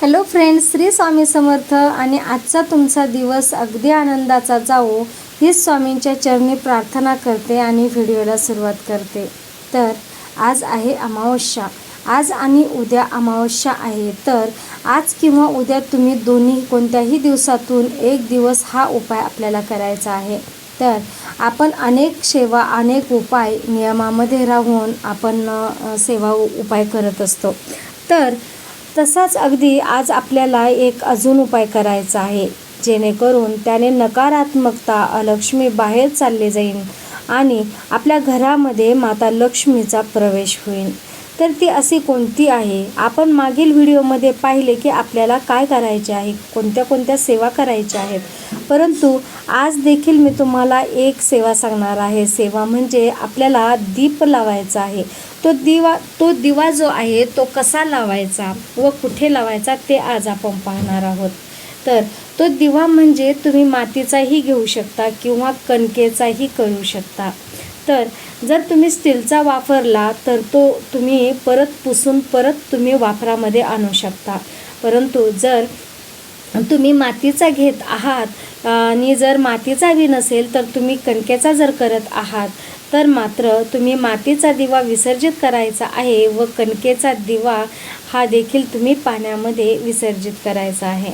Hello friends Shri Swami Samarth आणि आजचा तुमचा दिवस अगदी आनंदाचा जावो हीच स्वामींच्या चरणी प्रार्थना करते आणि व्हिडिओला सुरुवात करते. तर आज आहे अमावस्या. आज आणि उद्या अमावस्या आहे. तर आज किंवा उद्या तुम्ही दोन्ही कोणत्याही दिवसातून एक दिवस हा उपाय आपल्याला करायचा आहे. तर आपण अनेक सेवा अनेक उपाय नियमामध्ये राहून आपण सेवा उपाय करत असतो. तर तसाच अगदी आज आपल्याला एक अजून उपाय करायचा आहे. जेणेकरून त्याने नकारात्मकता अलक्ष्मी बाहेर चालले जाईल आणि आपल्या घरामध्ये माता लक्ष्मीचा प्रवेश होईल तर ती अशी कोणती आहे? आपण मागील व्हिडिओमध्ये पाहिले की आपल्याला काय करायचे आहे? कोणत्या कोणत्या सेवा करायच्या आहेत? परंतु आज देखील मी तुम्हाला एक सेवा सांगणार आहे. सेवा म्हणजे आपल्याला दीप लावायचा आहे. तो दिवा तो दिवा जो आहे तो कसा लावायचा व कुठे लावायचा ते आज आपण पाहणार आहोत. तर तो दिवा म्हणजे तुम्ही मातीचाही घेऊ शकता किंवा कणकेचाही करू शकता. तर जर तुम्ही स्टीलचा वापरला तर तो तुम्ही परत पुसून परत तुम्ही वापरामध्ये आणू शकता. परंतु जर तुम्ही मातीचा घेत आहात आणि जर मातीचा बी नसेल तर तुम्ही कणकेचा जर करत आहात तर मात्र तुम्ही मातीचा दिवा विसर्जित करायचा आहे व कणकेचा दिवा हा देखील तुम्ही पाण्यामध्ये विसर्जित करायचा आहे.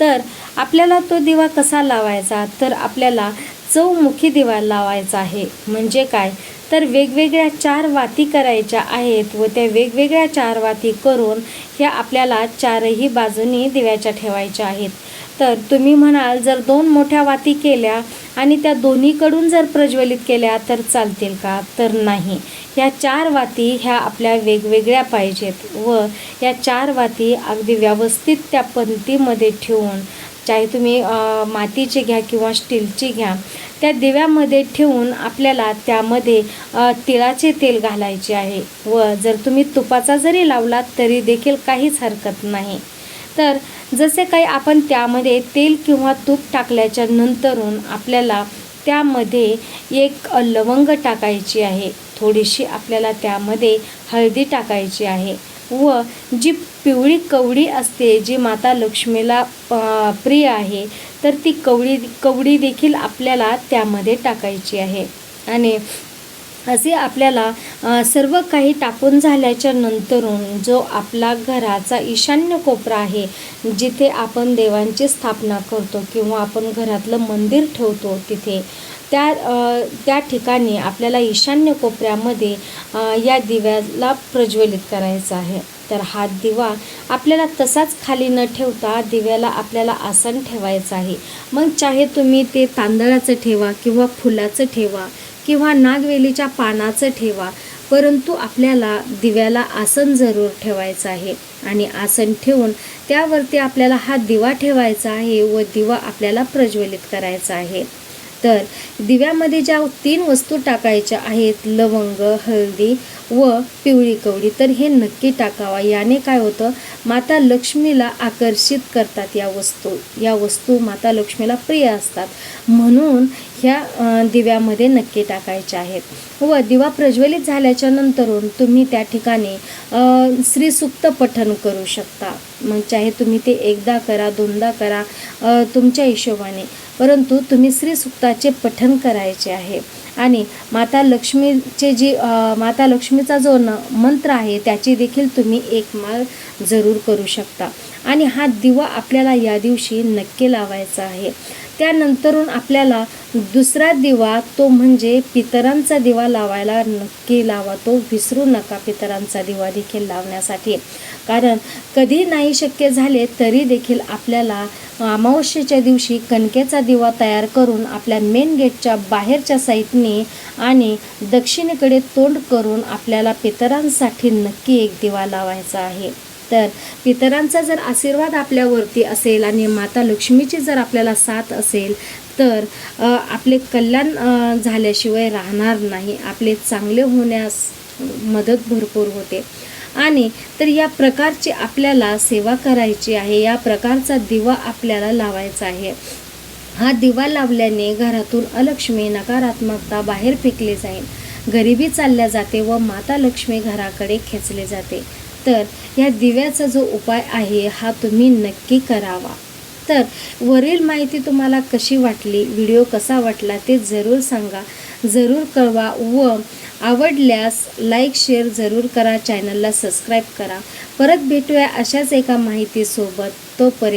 तर आपल्याला तो दिवा कसा लावायचा? तर आपल्याला चौमुखी दिवा लावायचा आहे. म्हणजे काय? तर वेगवेगळ्या चार वाती करायच्या आहेत व त्या वेगवेगळ्या चार वाती करून ह्या आपल्याला चारही बाजूनी दिव्याच्या ठेवायच्या आहेत. तर तुम्ही म्हणाल जर दोन मोठ्या वाती केल्या आणि त्या दोन्हीकडून जर प्रज्वलित केल्या तर चालतील का? तर नाही. या चार वाती ह्या आपल्या वेगवेगळ्या पाहिजेत व या चार वाती अगदी व्यवस्थित त्या पंक्तीमध्ये ठेवून चाहे तुम्ही मातीचे मातीची घ्या किंवा स्टीलची घ्या त्या दिव्यामध्ये ठेवून आपल्याला त्यामध्ये तिळाचे तेल घालायचे आहे व जर तुम्ही तुपाचा जरी लावलात तरी देखील काहीच हरकत नाही. तर जसे काही आपण त्यामध्ये तेल किंवा तूप टाकल्याच्या नंतरून आपल्याला त्यामध्ये एक लवंग टाकायची आहे. थोडीशी आपल्याला त्यामध्ये हळदी टाकायची आहे. व जी पिवळी कवडी असते जी माता लक्ष्मीला प्रिय आहे तर ती कवडी कवडी देखील आपल्याला त्यामध्ये टाकायची आहे. आणि असे आपल्याला सर्व काही टाकून झाल्याच्या नंतरून जो आपला घराचा ईशान्य कोपरा आहे जिथे आपण देवांची स्थापना करतो किंवा आपण घरातलं मंदिर ठेवतो तिथे त्या त्या ठिकाणी आपल्याला ईशान्य कोपऱ्यामध्ये या दिव्याला प्रज्वलित करायचा आहे. तर हा दिवा आपल्याला तसाच खाली न ठेवता दिव्याला आपल्याला आसन ठेवायचं आहे. मग चाहे तुम्ही ते तांदळाचं ठेवा किंवा फुलाचं ठेवा किंवा नागवेलीच्या पानाचं ठेवा परंतु आपल्याला दिव्याला आसन जरूर ठेवायचं आहे. आणि आसन ठेवून त्यावरती आपल्याला हा दिवा ठेवायचा आहे व दिवा आपल्याला प्रज्वलित करायचा आहे. तर दिव्यामध्ये ज्या तीन वस्तू टाकायच्या आहेत लवंग हळदी व पिवळी कवडी तर हे नक्की टाकावा. याने काय होतं? माता लक्ष्मीला आकर्षित करतात या वस्तू. या वस्तू माता लक्ष्मीला प्रिय असतात. म्हणून ह्या दिव्यामध्ये नक्की टाकायच्या आहेत. व दिवा प्रज्वलित झाल्याच्या नंतरून तुम्ही त्या ठिकाणी अ, श्रीसुक्त पठन करू शकता. म्हणजे मग चाहे तुम्ही ते एकदा करा दोनदा करा तुमच्या हिशोबाने. परंतु तुम्ही श्रीसुक्ताचे पठन करायचे आहे. आणि माता लक्ष्मीचे जी माता लक्ष्मीचा जो न मंत्र आहे त्याची देखील तुम्ही एक माळ जरूर करू शकता. आणि हा दिवा आपल्याला या दिवशी नक्की लावायचा आहे. त्यानंतरून आपल्याला दुसरा दिवा तो म्हणजे पितरांचा दिवा लावायला नक्की लावा. तो विसरू नका पितरांचा दिवा देखील लावण्यासाठी. कारण कधी नाही शक्य झाले तरी देखील आपल्याला अमावस्येच्या दिवशी कणकेचा दिवा तयार करून आपल्या मेन गेटच्या बाहेरच्या साईडने आणि दक्षिणेकडे तोंड करून आपल्याला पितरांसाठी नक्की एक दिवा लावायचा आहे. तर पितरांचा जर आशीर्वाद आपल्यावरती असेल आणि माता लक्ष्मीची जर आपल्याला साथ असेल तर आपले कल्याण झाल्याशिवाय राहणार नाही. आपले चांगले होण्यास मदत भरपूर होते. आणि तर या प्रकारची आपल्याला सेवा करायची आहे. या प्रकारचा दिवा आपल्याला लावायचा आहे. हा दिवा लावल्याने घरातून अलक्ष्मी नकारात्मकता बाहेर फेकली जाईल. गरिबी चालल्या जाते व माता लक्ष्मी घराकडे खेचले जाते. तर या दिव्याचा जो उपाय आहे हा तुम्ही नक्की करावा. तर वरील माहिती तुम्हाला कशी वाटली व्हिडिओ कसा वाटला ते जरूर सांगा. जरूर कळवा व आवडल्यास लाईक शेअर जरूर करा चॅनलला सबस्क्राईब करा. परत भेटूया अशाच एका माहितीसोबत. तोपर्यंत